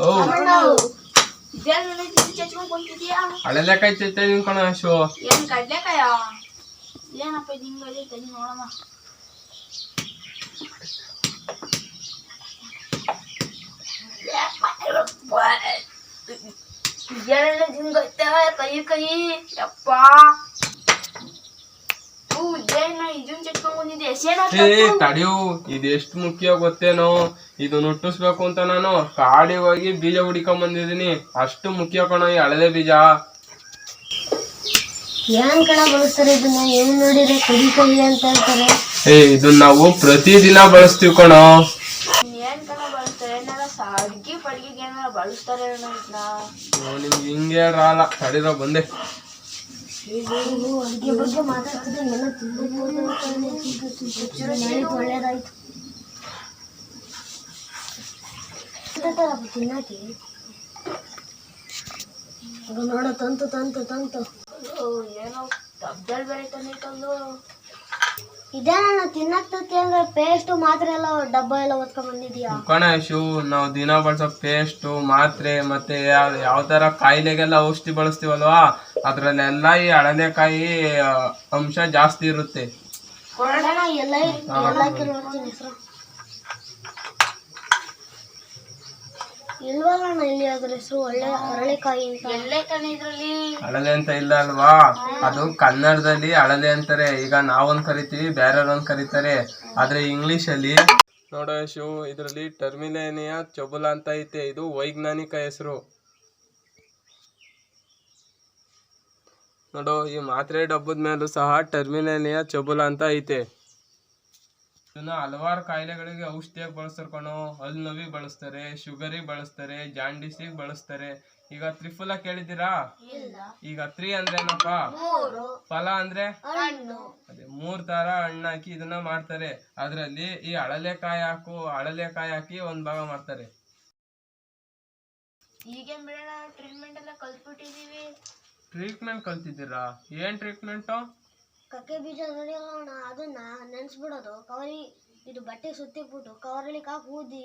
ಓ ಇದೇನು ಚಚ್ಕೊಂಡ್ ಕುಂತಿದ್ಯಾ ಹಳಲೆಕಾಯಿ ಚೈತೆ ನಿಂತ್ಕೊಣ ಶೋ ಏನ್ ಕಡ್ಲೆಕಾಯ ಏನಪ್ಪ ಇದು ಹಿಂಗದೆ ತಡಿ ನೋಡಮ್ಮ ಇದೇನೆಲ್ಲ ಹಿಂಗೈತೆ ಕೈ ಕೈ ಯಪ್ಪ ಹೂ ಇದೇನ ಇದನ್ ಚಚ್ಕೊಂಡ್ ಬಂದಿದ್ದೆ ಏ ಎಸೇನ ತಡಿಯು ಇದು ಎಷ್ಟು ಮುಖ್ಯ ಗೊತ್ತೇನೋ? ಇದು ನುಟ್ಟಿಸ್ಬೇಕು ಅಂತ ನಾನು ಕಾಡಿ ಹೋಗಿ ಬೀಜ ಹುಡಿಕೊಂಡ್ ಬಂದಿದೀನಿ ಅಷ್ಟು ಮುಖ್ಯ ಕಣ ಈ ಹಳದೆ ಬೀಜ. ಏನ್ ಕಣ ಬಳಸ್ತಾರೆ ಇದನ್ನ? ಏನ್ ನೋಡಿದ್ರೆ ಕಡಿ ಕೈ ಅಂತ ಹೇಳ್ತಾರೆ. ಏ ಇದನ್ನ ನಾವು ಪ್ರತಿದಿನ ಬಳಸ್ತೀವಿ ಕಣೋ. ಏನ್ ಕಣ ಬಳಸ್ತಾರೆ? ಏನಾರ ಅಡ್ಗಿ ಪಡ್ಗಿಗೆ ಏನಾರ ಬಳಸ್ತಾರೆ ಏನೋ ಇದನ್ನ? ಓ, ನಿಮ್ಗೆ ಹಿಂಗೆ ರಾಲ ತಡಿರೋ ಬಂದೆ. ನೀವು ಒಳ್ಳೇದಾಯ್ತು ನೋಡು ತಂತು ತಂತು ತಂತು ಏನೋ ಡಬ್ಬಲ್ ಬೇರೆ ಇದೇನ ತಿನ್ನಕ್ತತಿ ಅಂದ್ರೆ ಪೇಸ್ಟ್ ಮಾತ್ರ ಎಲ್ಲ ಡಬ್ಬ ಎಲ್ಲ ಓದ್ಕೊಂಡ್ ಬಂದಿದ್ಯಾ ಕಣ ನಾವು ದಿನ ಬಳಸೋ ಪೇಸ್ಟ್ ಮಾತ್ರೆ ಮತ್ತೆ ಯಾವ ಯಾವ ತರ ಕಾಯಿಲೆಗೆಲ್ಲ ಔಷಧಿ ಬಳಸ್ತೀವಲ್ವಾ? ಅದ್ರಲ್ಲೆಲ್ಲ ಈ ಹಳದೆಕಾಯಿ ಅಂಶ ಜಾಸ್ತಿ ಇರುತ್ತೆ. ಅಳಲೆ ಅಂತ ಇಲ್ಲ ಅಲ್ವಾ? ಅದು ಕನ್ನಡದಲ್ಲಿ ಅಳಲೆ ಅಂತಾರೆ. ಈಗ ನಾವೊಂದ್ ಕರಿತೀವಿ, ಬೇರೆಯವ್ರೊಂದ್ ಕರೀತಾರೆ. ಆದ್ರೆ ಇಂಗ್ಲಿಷ್ ಅಲ್ಲಿ ನೋಡೋ ಶಿವ, ಇದ್ರಲ್ಲಿ ಟರ್ಮಿಲೇನಿಯಾ ಚೊಬುಲ ಅಂತ ಐತೆ. ಇದು ವೈಜ್ಞಾನಿಕ ಹೆಸರು. ನೋಡು ಈ ಮಾತ್ರೆ ಡಬ್ಬದ ಮೇಲೂ ಸಹ ಟರ್ಮಿನಲಿಯ ಚಬುಲ ಅಂತ ಐತೆ. ಇದನ್ನ ಹಲವಾರು ಕಾಯಿಲೆಗಳಿಗೆ ಔಷಧಿಯಾಗಿ ಬಳಸ್ತಾರೆ ಕಣೋ. ಹಲ್ಲು ನೋವಿಗೆ ಬಳಸ್ತಾರೆ ಶುಗರಿಗೆ ಬಳಸ್ತಾರೆ ಜಾಂಡಿಸಿಗೆ ಬಳಸ್ತಾರೆ. ಈಗ ತ್ರಿಫಲ ಕೇಳಿದ್ದೀರಾ? ಈಗ ತ್ರೀ ಅಂದ್ರೆ ಏನಪ್ಪ? ಫಲ ಅಂದ್ರೆ? ಅದೇ ಮೂರ್ ತರ ಹಣ್ಣು ಹಾಕಿ ಇದನ್ನ ಮಾಡ್ತಾರೆ. ಅದ್ರಲ್ಲಿ ಈ ಹಳಲೆಕಾಯಿ ಹಾಕು ಹಳಲೆಕಾಯಿ ಹಾಕಿ ಒಂದ್ ಭಾಗ ಮಾಡ್ತಾರೆ. ಈಗೇನ್ ಬಿಡೋಣ ಟ್ರೀಟ್ಮೆಂಟ್ ಎಲ್ಲ ಕಲ್ತ್ಬಿಟ್ಟಿದೀವಿ ಟ್ರೀಟ್ಮೆಂಟ್ ಕಲ್ತಿದ್ದೀರಾ? ಏನ್ ಟ್ರೀಟ್ಮೆಂಟು? ಕಕ್ಕೆ ಬೀಜ ಅಣ್ಣ ಅದನ್ನ ನೆನ್ಸ್ಬಿಡೋದು. ಕವರಿ ಇದು ಬಟ್ಟೆ ಸುತ್ತಿಬಿಟ್ಟು ಕವರಲ್ಲಿ ಕಾಕ್ ಊದಿ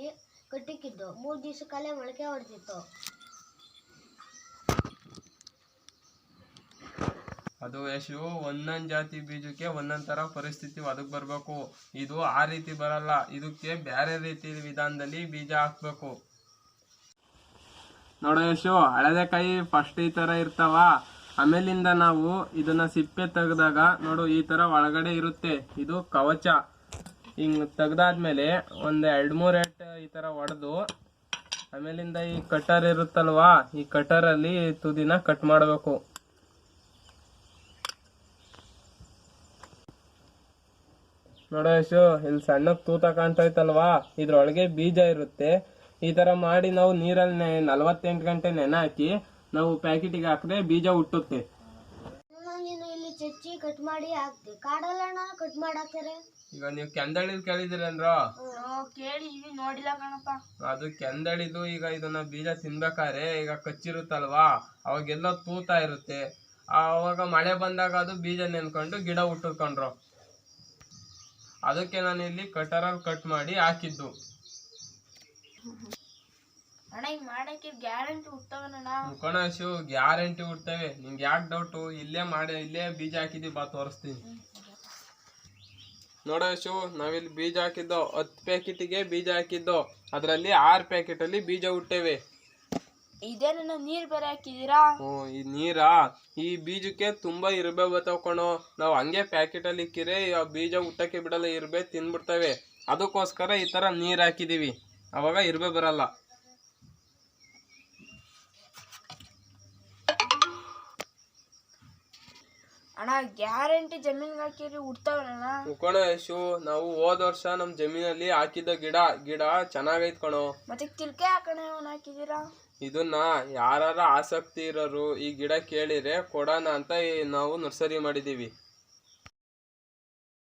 ಕಟ್ಟಿಕ್ಕಿದ್ದು. ಮೂರ್ ಕಲೆ ಮೊಳಕೆ ಹೊಡೆದಿತ್ತು. ಅದು ಯಶು ಒಂದೊಂದು ಜಾತಿ ಬೀಜಕ್ಕೆ ಒಂದೊಂದು ತರ ಪರಿಸ್ಥಿತಿ ಅದಕ್ಕೆ ಬರಬೇಕು. ಇದು ಆ ರೀತಿ ಬರಲ್ಲ. ಇದಕ್ಕೆ ಬೇರೆ ರೀತಿ ವಿಧಾನದಲ್ಲಿ ಬೀಜ ಹಾಕ್ಬೇಕು. ನೋಡೋ ಯಶು ಹಳದೆಕಾಯಿ ಫಸ್ಟ್ ಈ ತರ ಇರ್ತಾವ. ಆಮೇಲಿಂದ ನಾವು ಇದನ್ನ ಸಿಪ್ಪೆ ತೆಗೆದಾಗ ನೋಡು, ಈ ತರ ಒಳಗಡೆ ಇರುತ್ತೆ. ಇದು ಕವಚ. ಹಿಂಗ್ ತೆಗ್ದಾದ್ಮೇಲೆ ಒಂದ್ ಎರಡ್ ಮೂರ್ ಎಟ್ ಈ ತರ ಒಡೆದು, ಆಮೇಲಿಂದ ಈ ಕಟರ್ ಇರುತ್ತಲ್ವಾ, ಈ ಕಟರ್ ಅಲ್ಲಿ ತುದಿನ ಕಟ್ ಮಾಡಬೇಕು. ನೋಡೋ ಯಶು, ಇಲ್ಲಿ ಸಣ್ಣ ತೂತ ಕಾಣ್ತೈತಲ್ವಾ, ಇದ್ರೊಳಗೆ ಬೀಜ ಇರುತ್ತೆ. ಈ ತರ ಮಾಡಿ ನಾವು ನೀರಲ್ಲಿ ನಲ್ವತ್ತೆಂಟು ನಲವತ್ತೆಂಟು ಗಂಟೆ ನೆನೆ ಹಾಕಿ ನಾವು ಪ್ಯಾಕೆಟಿಗೆ ಹಾಕಿದ್ರೆ ಬೀಜ ಹುಟ್ಟುತ್ತೆ. ನೀನು ಇಲ್ಲಿ ಚಚ್ಚಿ ಕಟ್ ಮಾಡಿ ಹಾಕ್ತಿ ಕಾಡಲ್ಲಣ್ಣ ಕಟ್ ಮಾಡಾಕ್ತಾರೆ. ಈಗ ನೀವು ಕೆಂದಳಿದ್ ಕೇಳಿದಿರೇನ್ರ ಕೇಳಿದ್ವಿ ನೋಡಿಲ್ಲ ಕಣಪ್ಪ. ಅದು ಕೆಂದಳಿದು ಈಗ ಇದನ್ನ ಬೀಜ ತಿನ್ಬೇಕಾದ್ರೆ ಈಗ ಕಚ್ಚಿರುತ್ತಲ್ವಾ? ಅವಾಗೆಲ್ಲ ತೂತಾ ಇರುತ್ತೆ. ಅವಾಗ ಮಳೆ ಬಂದಾಗ ಅದು ಬೀಜ ನೆನ್ಕೊಂಡು ಗಿಡ ಹುಟ್ಟಿಕೊಂಡ್ರು ಅದಕ್ಕೆ ನಾನು ಇಲ್ಲಿ ಕಟರಲ್ಲಿ ಕಟ್ ಮಾಡಿ ಹಾಕಿದ್ದು. ಅಣ್ಣ ಈಗ ಮಾಡಕ್ಕೆ ಗ್ಯಾರಂಟಿ ಉಡ್ತೇವೆ ಮುಖಣಶು ಗ್ಯಾರಂಟಿ ಹುಡ್ತೇವೆ ನಿಂಗೆ ಯಾಕೆ ಡೌಟು ಇಲ್ಲೇ ಮಾಡಿ ಇಲ್ಲೇ ಬೀಜ ಹಾಕಿದ್ದೀವಿ ಬಾ ತೋರಿಸ್ತೀನಿ. ನೋಡೋ ಶು ನಾವಿಲ್ಲಿ ಬೀಜ ಹಾಕಿದ್ದೋ ಹತ್ತು ಪ್ಯಾಕೆಟಿಗೆ ಬೀಜ ಹಾಕಿದ್ದೋ ಅದರಲ್ಲಿ ಆರು ಪ್ಯಾಕೆಟಲ್ಲಿ ಬೀಜ ಹುಟ್ಟೇವೆ. ಇದೇನ ನೀರ್ ಬೇರೆ ಹಾಕಿದೀರಾ ಓ ಈ ನೀರಾ? ಈ ಬೀಜಕ್ಕೆ ತುಂಬಾ ಇರ್ಬೆ ಬರ್ತಾವ ಕಣೋ. ನಾವು ಹಂಗೆ ಪ್ಯಾಕೆಟಲ್ಲಿ ಇಕ್ಕಿರೆ ಆ ಬೀಜ ಹುಟ್ಟಕ್ಕೆ ಬಿಡಲ್ಲ ಇರ್ಬೆ ತಿಂದ್ಬಿಡ್ತವೆ ಅದಕ್ಕೋಸ್ಕರ ಈ ಥರ ನೀರು ಹಾಕಿದೀವಿ ಅವಾಗ ಇರ್ಬೆ ಬರಲ್ಲ. ಅಣ್ಣ ಗ್ಯಾರಂಟಿ ಜಮೀನ್ಗೆ ಹಾಕಿರಿ ಉಡ್ತಾವಣ್ಣ ಮುಖಣ ಯಶು ನಾವು ಹೋದ ವರ್ಷ ನಮ್ ಜಮೀನಲ್ಲಿ ಹಾಕಿದ್ದ ಗಿಡ ಗಿಡ ಚೆನ್ನಾಗೈತ್ ಕಣೋ. ಮತ್ತೆ ತಿಳ್ಕೆ ಹಾಕಣ ಅವನ್ ಹಾಕಿದೀರಾ? ಇದನ್ನ ಯಾರ ಆಸಕ್ತಿ ಇರೋರು ಈ ಗಿಡ ಕೇಳಿದ್ರೆ ಕೊಡೋಣ ಅಂತ ಈ ನಾವು ನರ್ಸರಿ ಮಾಡಿದೀವಿ